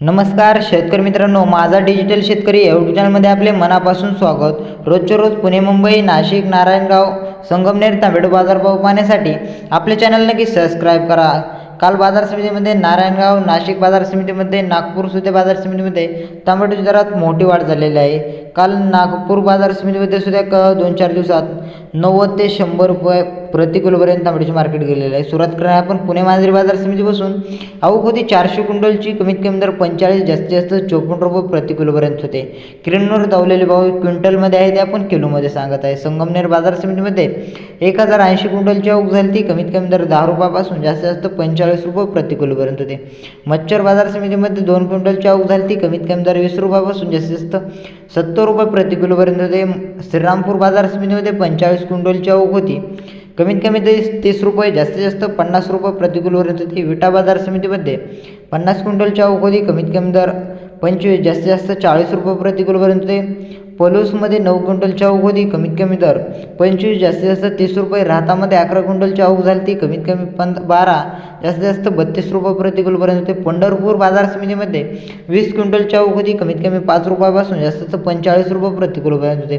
नमस्कार शेतकरी मित्रांनो माझा डिजिटल शेतकरी यूट्यूब चॅनलमध्ये आपले मनापासून स्वागत. रोजच्या रोज पुणे मुंबई नाशिक नारायणगाव संगमनेर तांबेडो बाजारभाव पाहण्यासाठी आपले चॅनल नक्की सबस्क्राईब करा. काल बाजार समितीमध्ये नारायणगाव नाशिक बाजार समितीमध्ये नागपूर सुद्धा बाजार समितीमध्ये तांबडूच्या दरात मोठी वाढ झालेली आहे. काल नागपूर बाजार समितीमध्ये सुद्धा क दोन चार दिवसात नव्वद ते शंभर रुपये प्रति किलोपर्यंत तांबडीचे मार्केट गेलेलं आहे. सुरुवात करणार आपण पुणे मांजरी बाजार समितीपासून. आवक होती चारशे क्विंटलची कमीत कमी दर पंचेचाळीस जास्तीत जास्त चोपन्न रुपये प्रति किलोपर्यंत होते. किरणवर दावलेले भाव क्विंटलमध्ये आहे ते आपण किलोमध्ये सांगत आहे. संगमनेर बाजार समितीमध्ये एक हजार ऐंशी क्विंटलची आवक झाली ती कमीत कमी दर दहा रुपयापासून जास्तीत जास्त पंचेचाळीस रुपये प्रति किलोपर्यंत होते. मच्छर बाजार समितीमध्ये दोन क्विंटलची आवक झाली ती कमीत कमी दर वीस रुपयापासून जास्तीत जास्त सत्तर रुपये प्रति किलोपर्यंत होते. श्रीरामपूर बाजार समितीमध्ये पंचेचाळीस क्विंटलची आवक होती. कमीत कमी तीस तीस रुपये जास्तीत जास्त पन्नास रुपये प्रति किलोपर्यंत होती. विटा बाजार समितीमध्ये पन्नास क्विंटलची आवक होती. कमीत कमी दर पंचवीस जास्तीत जास्त चाळीस रुपये प्रतिकिलोपर्यंत होते. पलूसमध्ये नऊ क्विंटलची आवक होती कमीत कमी दर पंचवीस जास्तीत जास्त तीस रुपये. राहतामध्ये अकरा क्विंटलची आवक झाली ती कमीत कमी पंध बारा जास्तीत जास्त बत्तीस रुपये प्रतिकूलपर्यंत होते. पंढरपूर बाजार समितीमध्ये वीस क्विंटलची आवक होती कमीत कमी पाच रुपयापासून जास्तीत जास्त पंचेचाळीस रुपये प्रतिकूलपर्यंत होते.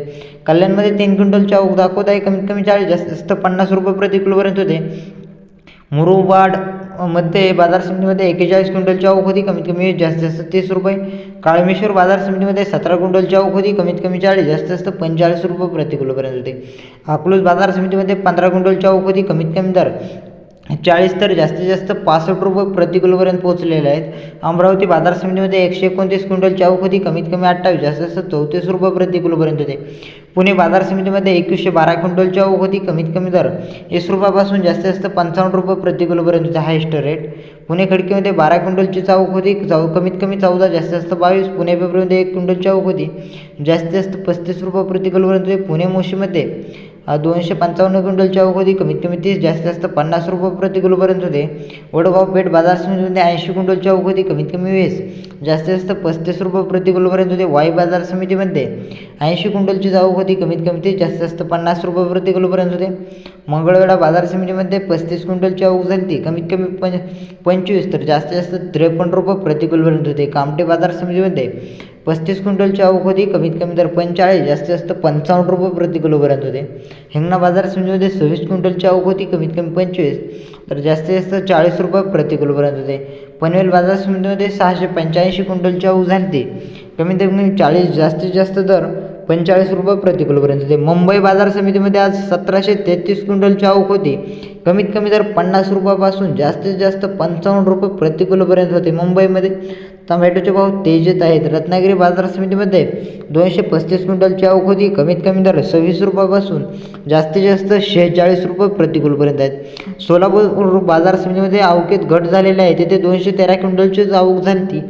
कल्याणमध्ये तीन क्विंटलची आवक दाखवत आहे कमीत कमी चाळीस जास्तीत जास्त पन्नास रुपये प्रतिकूलपर्यंत होते. मुरुबाड मध्ये बाजार समितीमध्ये एकेचाळीस क्विंटलची आवक होती कमीत कमी जास्तीत जास्त तीस रुपये. काळमेश्वर बाजार समितीमध्ये सतरा क्विंटलची आवक होती कमीत कमी चाळीस जास्तीत जास्त पंचेचाळीस रुपये प्रतिकुलपर्यंत होते. अकलूज बाजार समितीमध्ये पंधरा क्विंटलची आवक होती कमीत कमी दर चाळीस तर जास्तीत जास्त पासष्ट रुपये प्रति किलोपर्यंत पोहोचलेले आहेत. अमरावती बाजार समितीमध्ये एकशे एकोणतीस क्विंटल चाऊक होती. कमीत कमी अठ्ठावीस जास्तीत जास्त चौतीस रुपये प्रति किलोपर्यंत होते. पुणे बाजार समितीमध्ये एकवीसशे बारा क्विंटल चाऊक होती. कमीत कमी दर वीस रुपयापासून जास्तीत जास्त पंचावन्न रुपये प्रति किलोपर्यंत होते. हायेस्ट रेट पुणे खडकीमध्ये बारा क्विंटलची चाऊक होती. चौ कमीत कमी चौदा जास्तीत जास्त बावीस पुणे पेपरमध्ये एक क्विंटल चाऊक होती. जास्तीत जास्त पस्तीस रुपये प्रति किलोपर्यंत होते. पुणे मोशीमध्ये दोनशे पंचावन्न क्विंटलची अवधी कमीत कमी तीस जास्तीत जास्त पन्नास रुपये प्रति किलोपर्यंत होते. वडगाव पेठ बाजार समितीमध्ये ऐंशी क्विंटलची अवधी कमीत कमी वीस जास्तीत जास्त पस्तीस रुपये प्रति किलोपर्यंत होते. वाई बाजार समितीमध्ये ऐंशी क्विंटलची जाऊ होती कमीत कमी तीस जास्तीत जास्त पन्नास रुपये प्रति किलोपर्यंत होते. मंगळवेढा बाजार समितीमध्ये पस्तीस क्विंटलची आवक झाली कमीत कमी पं पंचवीस तर जास्तीत जास्त त्रेपन्न रुपये प्रतिकूलपर्यंत होते. कामटे बाजार समितीमध्ये पस्तीस क्विंटलची आवक होती. कमीत कमी दर पंचेचाळीस जास्तीत जास्त पंचावन्न रुपये प्रतिकिलोपर्यंत होते. हिंगणा बाजार समितीमध्ये सव्वीस क्विंटलची आवक होती. कमीत कमी पंचवीस तर जास्तीत जास्त चाळीस रुपये प्रतिकिलोपर्यंत होते. पनवेल बाजार समितीमध्ये सहाशे पंच्याऐंशी क्विंटलची आवक झाली कमीत कमी चाळीस जास्तीत जास्त दर पंचेचाळीस रुपये प्रति किलोपर्यंत होते. मुंबई बाजार समितीमध्ये आज सतराशे तेहतीस क्विंटलची आवक होती. कमीत कमी दर पन्नास रुपयापासून जास्तीत जास्त पंचावन्न रुपये प्रति किलोपर्यंत होते. मुंबईमध्ये टमॅटोचे भाव तेजीत आहेत. रत्नागिरी बाजार समितीमध्ये दोनशे पस्तीस क्विंटलची आवक होती. कमीत कमी दर सव्वीस रुपयापासून जास्तीत जास्त शेहेचाळीस रुपये प्रतिकूलपर्यंत आहेत. सोलापूर बाजार समितीमध्ये आवकेत घट झालेली आहे. तिथे दोनशे तेरा क्विंटलचीच आवक झाली ती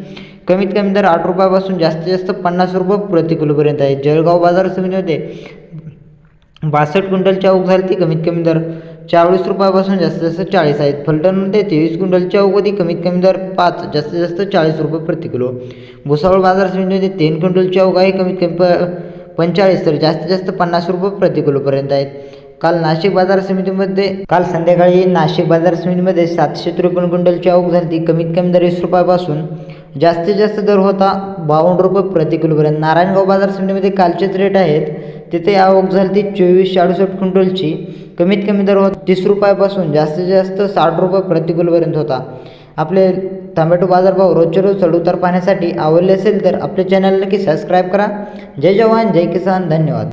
कमीत कमी दर आठ रुपयापासून जास्तीत जास्त पन्नास रुपये प्रति किलोपर्यंत आहे. जळगाव बाजार समितीमध्ये बासष्ट क्विंटल आवक झाली ती कमीत कमी दर चाळीस रुपयापासून जास्तीत जास्त चाळीस आहेत. फलटणमध्ये तेवीस क्विंटल आवक होती कमीत कमी दर पाच जास्तीत जास्त चाळीस रुपये प्रति किलो. भुसावळ बाजार समितीमध्ये तीन क्विंटलची आवक आहे कमीत कमी प पंचेचाळीस तर जास्तीत जास्त पन्नास रुपये प्रति किलोपर्यंत आहेत. काल नाशिक बाजार समितीमध्ये काल संध्याकाळी नाशिक बाजार समितीमध्ये सातशे त्रेपन्न क्विंटलची आवक झाली ती कमीत कमी दर वीस रुपयापासून जास्तीत जास्त दर होता बावन्न रुपये प्रति किलोपर्यंत. नारायणगाव बाजार समितीमध्ये कालचेच रेट आहेत. तिथे आवक झाली ती चोवीसशे अडुसष्ट क्विंटलची. कमीत कमी दर होता तीस रुपयापासून जास्तीत जास्त साठ रुपये प्रति किलोपर्यंत होता. आपले टमॅटो बाजारभाव रोजच्या रोज चढउतार पाहण्यासाठी आवडले असेल तर आपले चॅनल नक्की सबस्क्राईब करा. जय जवान जय किसान धन्यवाद.